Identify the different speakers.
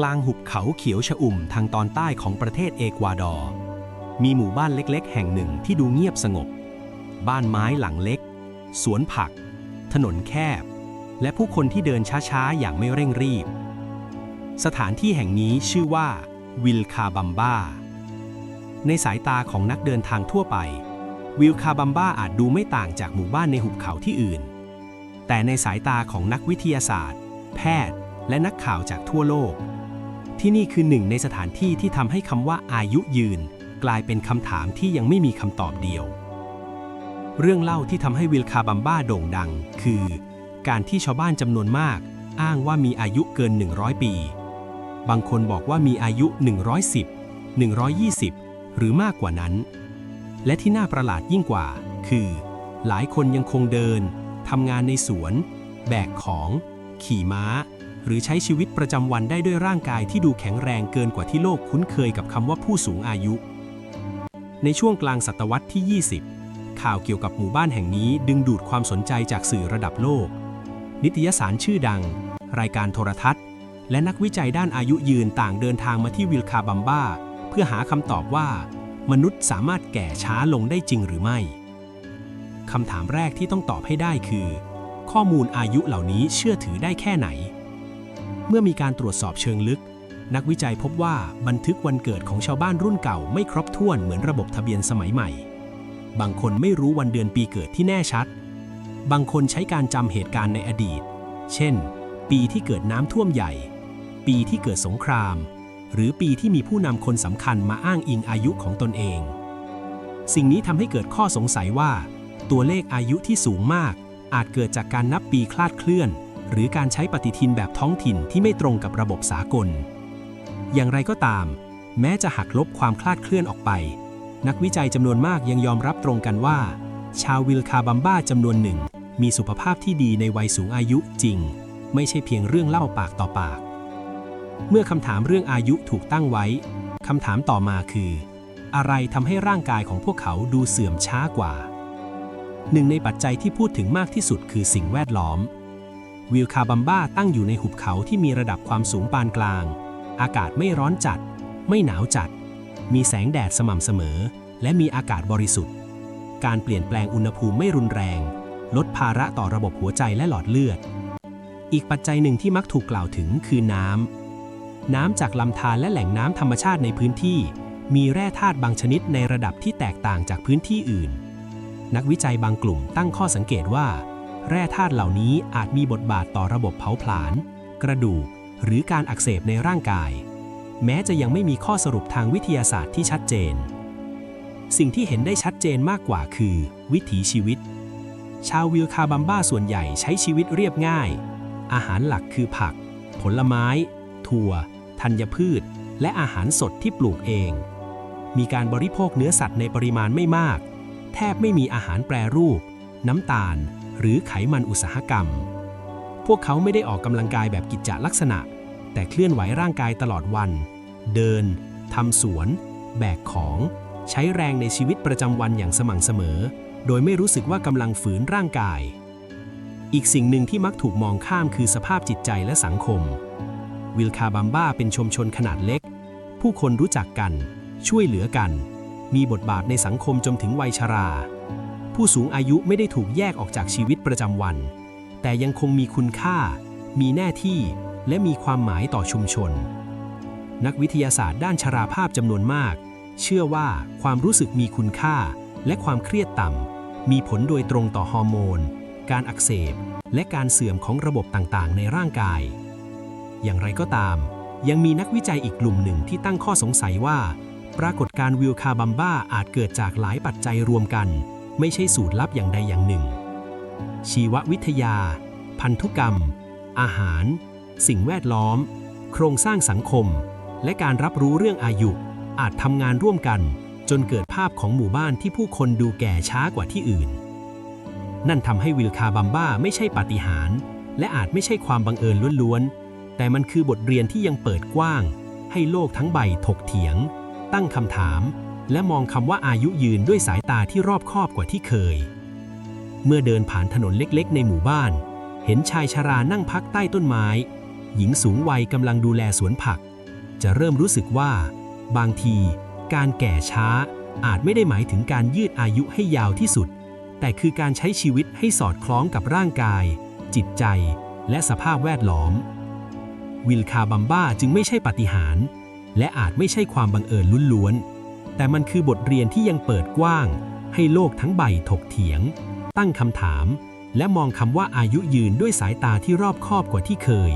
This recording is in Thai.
Speaker 1: กลางหุบเขาเขียวชอุ่มทางตอนใต้ของประเทศเอกวาดอร์ มีหมู่บ้านเล็กๆ แห่งหนึ่งที่ดูเงียบสงบ บ้านไม้หลังเล็ก สวนผัก ถนนแคบ และผู้คนที่เดินช้าๆ อย่างไม่เร่งรีบ สถานที่แห่งนี้ชื่อว่าวิลคาบัมบาในสายตาของนักเดินทางทั่วไป วิลคาบัมบาอาจดูไม่ต่างจากหมู่บ้านในหุบเขาที่อื่น แต่ในสายตาของนักวิทยาศาสตร์ แพทย์ และนักข่าวจากทั่วโลก ที่นี่คือหนึ่งในสถานที่ที่ทำให้คำว่าอายุยืน กลายเป็นคำถามที่ยังไม่มีคำตอบเดียว เรื่องเล่าที่ทำให้วิลคาบัมบ้าโด่งดัง คือ การที่ชาวบ้านจำนวนมาก อ้างว่ามีอายุเกิน 100 ปี บางคนบอกว่ามีอายุ 110 120 หรือมากกว่านั้น และที่น่าประหลาดยิ่งกว่า คือ หลายคนยังคงเดินทำงานในสวน แบกของ ขี่ม้า หรือใช้ชีวิตประจำวันได้ด้วยร่างกายที่ดูแข็งแรงเกินกว่าที่โลกคุ้นเคยกับคำว่าผู้สูงอายุ ในช่วงกลางศตวรรษที่ 20 ข่าวเกี่ยวกับหมู่บ้านแห่งนี้ดึงดูดความสนใจจากสื่อระดับโลก นิตยสารชื่อดัง รายการโทรทัศน์ และนักวิจัยด้านอายุยืนต่างเดินทางมาที่วิลคาบัมบ้า เพื่อหาคำตอบว่า มนุษย์สามารถแก่ช้าลงได้จริงหรือไม่คำถามแรกที่ต้องตอบให้ได้คือ ข้อมูลอายุเหล่านี้เชื่อถือได้แค่ไหน เมื่อมีการตรวจสอบเชิงลึก นักวิจัยพบว่าบันทึกวันเกิดของชาวบ้านรุ่นเก่าไม่ครบถ้วนเหมือนระบบทะเบียนสมัยใหม่ บางคนไม่รู้วันเดือนปีเกิดที่แน่ชัด บางคนใช้การจำเหตุการณ์ในอดีต เช่น ปีที่เกิดน้ำท่วมใหญ่ ปีที่เกิดสงคราม หรือปีที่มีผู้นำคนสำคัญมาอ้างอิงอายุของตนเอง สิ่งนี้ทำให้เกิดข้อสงสัยว่า ตัวเลขอายุที่สูงมาก อาจเกิดจากการนับปีคลาดเคลื่อน หรือการใช้ปฏิทินแบบท้องถิ่นที่ไม่ตรงกับระบบสากล อย่างไรก็ตาม แม้จะหักลบความคลาดเคลื่อนออกไป นักวิจัยจำนวนมากยังยอมรับตรงกันว่า ชาววิลคาบัมบ้าจำนวนหนึ่ง มีสุขภาพที่ดีในวัยสูงอายุจริง ไม่ใช่เพียงเรื่องเล่าปากต่อปาก เมื่อคำถามเรื่องอายุถูกตั้งไว้คำถามต่อมาคือ อะไรทำให้ร่างกายของพวกเขาดูเสื่อมช้ากว่าหนึ่งในปัจจัยที่พูดถึงมากที่สุดคือสิ่งแวดล้อม วิลคาบัมบ้าตั้งอยู่ในหุบเขาที่มีระดับความสูงปานกลาง อากาศไม่ร้อนจัด ไม่หนาวจัด มีแสงแดดสม่ำเสมอ และมีอากาศบริสุทธิ์ การเปลี่ยนแปลงอุณหภูมิไม่รุนแรง ลดภาระต่อระบบหัวใจและหลอดเลือด อีกปัจจัยหนึ่งที่มักถูกกล่าวถึงคือน้ำ น้ำจากลำธารและแหล่งน้ำธรรมชาติในพื้นที่ มีแร่ธาตุบางชนิดในระดับที่แตกต่างจากพื้นที่อื่น นักวิจัยบางกลุ่มตั้งข้อสังเกตว่า แร่ธาตุเหล่านี้อาจมีบทบาทต่อระบบเผาผลาญ กระดูก หรือการอักเสบในร่างกาย แม้จะยังไม่มีข้อสรุปทางวิทยาศาสตร์ที่ชัดเจน สิ่งที่เห็นได้ชัดเจนมากกว่าคือ วิถีชีวิต ชาววิลคาบัมบ้าส่วนใหญ่ใช้ชีวิตเรียบง่าย อาหารหลักคือผัก ผลไม้ ถั่ว ธัญพืช และอาหารสดที่ปลูกเอง มีการบริโภคเนื้อสัตว์ในปริมาณไม่มาก แทบไม่มีอาหารแปรรูป น้ำตาล หรือไขมันอุตสาหกรรม พวกเขาไม่ได้ออกกำลังกายแบบกิจจลักษณะ แต่เคลื่อนไหวร่างกายตลอดวัน เดินทำสวน แบกของ ใช้แรงในชีวิตประจำวันอย่างสม่ำเสมอ โดยไม่รู้สึกว่ากำลังฝืนร่างกาย อีกสิ่งหนึ่งที่มักถูกมองข้ามคือสภาพจิตใจและสังคม วิลคาบัมบ้าเป็นชุมชนขนาดเล็ก ผู้คนรู้จักกัน ช่วยเหลือกัน มีบทบาทในสังคมจนถึงวัยชรา ผู้สูงอายุไม่ได้ถูกแยกออกจากชีวิตประจำวัน แต่ยังคงมีคุณค่า มีหน้าที่ และมีความหมายต่อชุมชน นักวิทยาศาสตร์ด้านชราภาพจำนวนมาก เชื่อว่าความรู้สึกมีคุณค่า และความเครียดต่ำมีผลโดยตรงต่อฮอร์โมน การอักเสบ และการเสื่อมของระบบต่างๆ ในร่างกาย อย่างไรก็ตาม ยังมีนักวิจัยอีกกลุ่มหนึ่งที่ตั้งข้อสงสัยว่า ปรากฏการณ์วิลคาบัมบ้าอาจเกิดจากหลายปัจจัยรวมกัน ไม่ใช่สูตรลับอย่างใดอย่างหนึ่ง ชีววิทยา พันธุกรรม อาหาร สิ่งแวดล้อม โครงสร้างสังคม และการรับรู้เรื่องอายุ อาจทำงานร่วมกัน จนเกิดภาพของหมู่บ้านที่ผู้คนดูแก่ช้ากว่าที่อื่น นั่นทำให้วิลคาบัมบ้าไม่ใช่ปาฏิหาริย์และอาจไม่ใช่ความบังเอิญล้วนๆ แต่มันคือบทเรียนที่ยังเปิดกว้าง ให้โลกทั้งใบถกเถียง ตั้งคำถาม และมองคำว่าอายุยืนด้วยสายตาที่รอบคอบกว่าที่เคย เมื่อเดินผ่านถนนเล็กๆ ในหมู่บ้าน เห็นชายชรานั่งพักใต้ต้นไม้ หญิงสูงวัยกำลังดูแลสวนผัก จะเริ่มรู้สึกว่า บางที การแก่ช้าอาจไม่ได้หมายถึงการยืดอายุให้ยาวที่สุด แต่คือการใช้ชีวิตให้สอดคล้องกับร่างกาย จิตใจ และสภาพแวดล้อม วิลคาบัมบ้าจึงไม่ใช่ปาฏิหาริย์และอาจไม่ใช่ความบังเอิญล้วนๆ แต่มันคือบทเรียนที่ยังเปิดกว้าง ให้โลกทั้งใบถกเถียง ตั้งคำถาม และมองคำว่าอายุยืนด้วยสายตาที่รอบคอบกว่าที่เคย